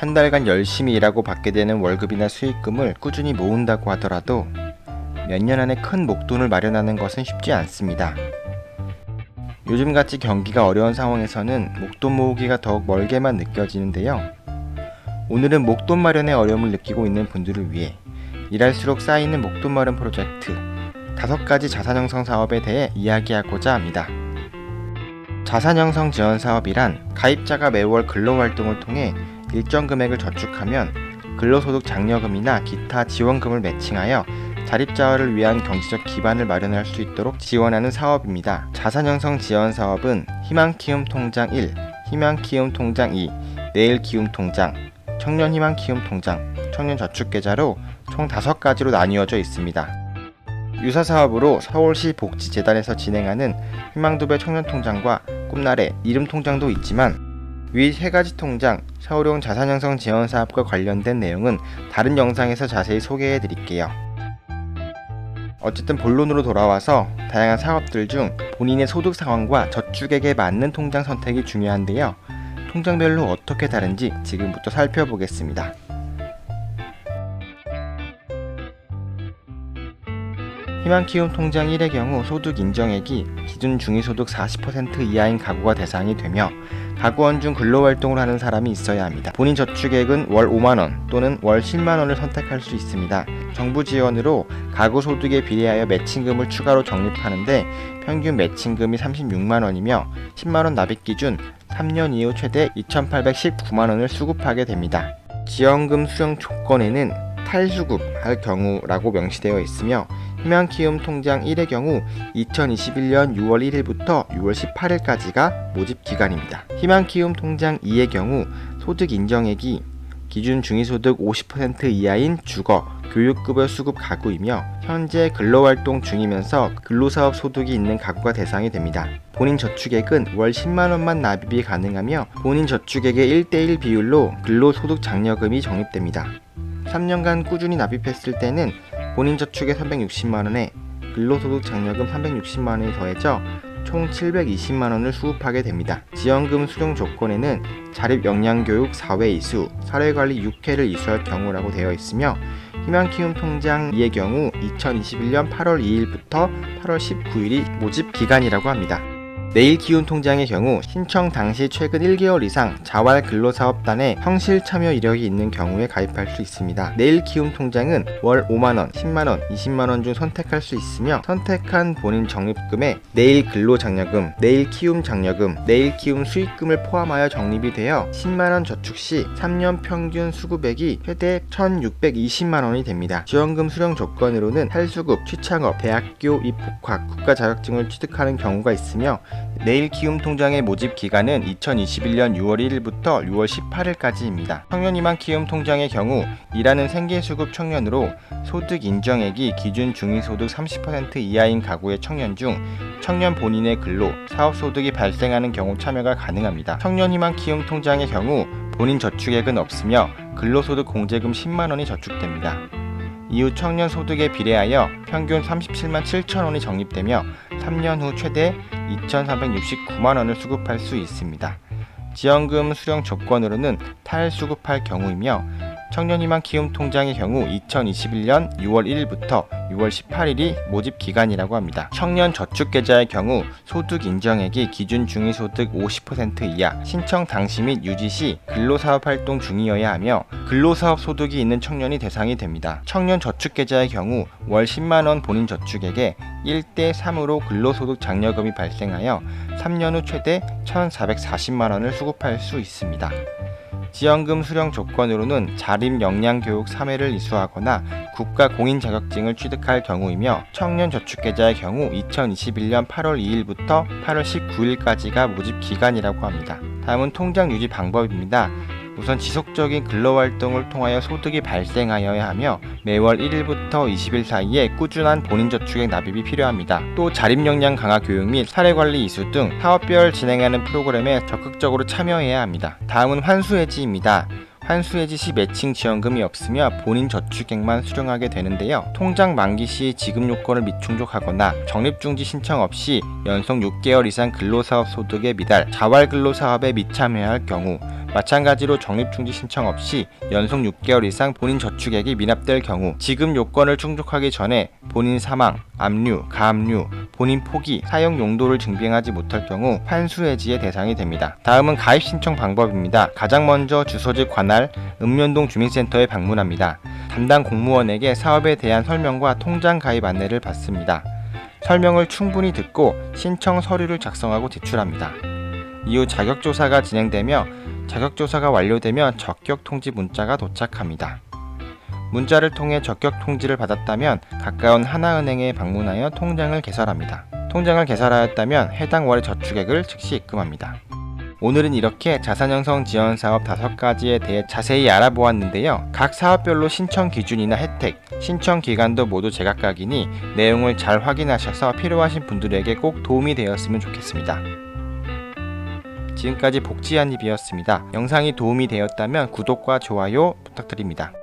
한 달간 열심히 일하고 받게 되는 월급이나 수익금을 꾸준히 모은다고 하더라도 몇 년 안에 큰 목돈을 마련하는 것은 쉽지 않습니다. 요즘같이 경기가 어려운 상황에서는 목돈 모으기가 더욱 멀게만 느껴지는데요. 오늘은 목돈 마련의 어려움을 느끼고 있는 분들을 위해 일할수록 쌓이는 목돈 마련 프로젝트 다섯 가지 자산 형성 사업에 대해 이야기하고자 합니다. 자산 형성 지원 사업이란 가입자가 매월 근로 활동을 통해 일정 금액을 저축하면 근로소득 장려금이나 기타 지원금을 매칭하여 자립자를 위한 경제적 기반을 마련할 수 있도록 지원하는 사업입니다. 자산 형성 지원 사업은 희망 키움 통장 1, 희망 키움 통장 2, 내일 키움 통장, 청년 희망 키움 통장, 청년 저축 계좌로 총 5가지로 나뉘어져 있습니다. 유사 사업으로 서울시 복지재단에서 진행하는 희망두배 청년 통장과 꿈나래 이름 통장도 있지만 위 세 가지 통장 서울형 자산형성 지원 사업과 관련된 내용은 다른 영상에서 자세히 소개해 드릴게요. 어쨌든 본론으로 돌아와서 다양한 사업들 중 본인의 소득 상황과 저축액에 맞는 통장 선택이 중요한데요. 통장별로 어떻게 다른지 지금부터 살펴보겠습니다. 희망키움 통장 1의 경우 소득 인정액이 기준 중위소득 40% 이하인 가구가 대상이 되며 가구원 중 근로활동을 하는 사람이 있어야 합니다. 본인 저축액은 월 5만원 또는 월 10만원을 선택할 수 있습니다. 정부 지원으로 가구 소득에 비례하여 매칭금을 추가로 적립하는데 평균 매칭금이 36만원이며 10만원 납입 기준 3년 이후 최대 2,819만원을 수급하게 됩니다. 지원금 수령 조건에는 탈수급할 경우라고 명시되어 있으며 희망키움 통장 1의 경우 2021년 6월 1일부터 6월 18일까지가 모집 기간입니다. 희망키움 통장 2의 경우 소득 인정액이 기준 중위소득 50% 이하인 주거, 교육급여 수급 가구이며 현재 근로활동 중이면서 근로사업 소득이 있는 가구가 대상이 됩니다. 본인 저축액은 월 10만원만 납입이 가능하며 본인 저축액의 1대1 비율로 근로소득 장려금이 적립됩니다. 3년간 꾸준히 납입했을 때는 본인 저축의 360만원에 근로소득 장려금 360만원이 더해져 총 720만원을 수급하게 됩니다. 지원금 수령 조건에는 자립 역량교육 4회 이수, 사례관리 6회를 이수할 경우라고 되어 있으며 희망키움 통장 2의 경우 2021년 8월 2일부터 8월 19일이 모집 기간이라고 합니다. 내일 기운 통장의 경우 신청 당시 최근 1개월 이상 자활 근로사업단에 형실 참여 이력이 있는 경우에 가입할 수 있습니다. 내일 기운 통장은 월 5만원, 10만원, 20만원 중 선택할 수 있으며 선택한 본인 적립금에 내일 근로장려금, 내일 키움 장려금, 내일 키움 수익금을 포함하여 적립이 되어 10만원 저축 시 3년 평균 수급액이 최대 1,620만원이 됩니다. 지원금 수령 조건으로는 탈수급, 취창업, 대학교 입학학, 국가 자격증을 취득하는 경우가 있으며 내일 키움 통장의 모집 기간은 2021년 6월 1일부터 6월 18일까지입니다. 청년 희망 키움 통장의 경우 일하는 생계수급 청년으로 소득 인정액이 기준 중위소득 30% 이하인 가구의 청년 중 청년 본인의 근로, 사업소득이 발생하는 경우 참여가 가능합니다. 청년 희망 키움 통장의 경우 본인 저축액은 없으며 근로소득 공제금 10만원이 저축됩니다. 이후 청년 소득에 비례하여 평균 37만 7천 원이 적립되며 3년 후 최대 2,469만 원을 수급할 수 있습니다. 지원금 수령 조건으로는 탈수급할 경우이며 청년희망 키움 통장의 경우 2021년 6월 1일부터 6월 18일이 모집 기간이라고 합니다. 청년 저축 계좌의 경우 소득 인정액이 기준 중위소득 50% 이하, 신청 당시 및 유지 시 근로사업 활동 중이어야 하며 근로사업 소득이 있는 청년이 대상이 됩니다. 청년 저축 계좌의 경우 월 10만 원 본인 저축액에 1대 3으로 근로소득 장려금이 발생하여 3년 후 최대 1,440만 원을 수급할 수 있습니다. 지원금 수령 조건으로는 자립 역량 교육 3회를 이수하거나 국가 공인 자격증을 취득할 경우이며 청년 저축 계좌의 경우 2021년 8월 2일부터 8월 19일까지가 모집 기간이라고 합니다. 다음은 통장 유지 방법입니다. 우선 지속적인 근로활동을 통하여 소득이 발생하여야 하며 매월 1일부터 20일 사이에 꾸준한 본인 저축액 납입이 필요합니다. 또 자립 역량 강화 교육 및 사례관리 이수 등 사업별 진행하는 프로그램에 적극적으로 참여해야 합니다. 다음은 환수해지입니다. 환수해지 시 매칭 지원금이 없으며 본인 저축액만 수령하게 되는데요. 통장 만기 시 지급 요건을 미충족하거나 적립중지 신청 없이 연속 6개월 이상 근로사업 소득에 미달, 자활 근로사업에 미참여할 경우 마찬가지로 적립중지 신청 없이 연속 6개월 이상 본인 저축액이 미납될 경우 지급 요건을 충족하기 전에 본인 사망, 압류, 가압류, 본인 포기, 사용 용도를 증빙하지 못할 경우 환수 해지의 대상이 됩니다. 다음은 가입 신청 방법입니다. 가장 먼저 주소지 관할 읍면동 주민센터에 방문합니다. 담당 공무원에게 사업에 대한 설명과 통장 가입 안내를 받습니다. 설명을 충분히 듣고 신청 서류를 작성하고 제출합니다. 이후 자격조사가 진행되며 자격조사가 완료되면 적격 통지 문자가 도착합니다. 문자를 통해 적격 통지를 받았다면 가까운 하나은행에 방문하여 통장을 개설합니다. 통장을 개설하였다면 해당 월의 저축액을 즉시 입금합니다. 오늘은 이렇게 자산형성 지원 사업 5가지에 대해 자세히 알아보았는데요. 각 사업별로 신청 기준이나 혜택, 신청 기간도 모두 제각각이니 내용을 잘 확인하셔서 필요하신 분들에게 꼭 도움이 되었으면 좋겠습니다. 지금까지 복지한입이었습니다. 영상이 도움이 되었다면 구독과 좋아요 부탁드립니다.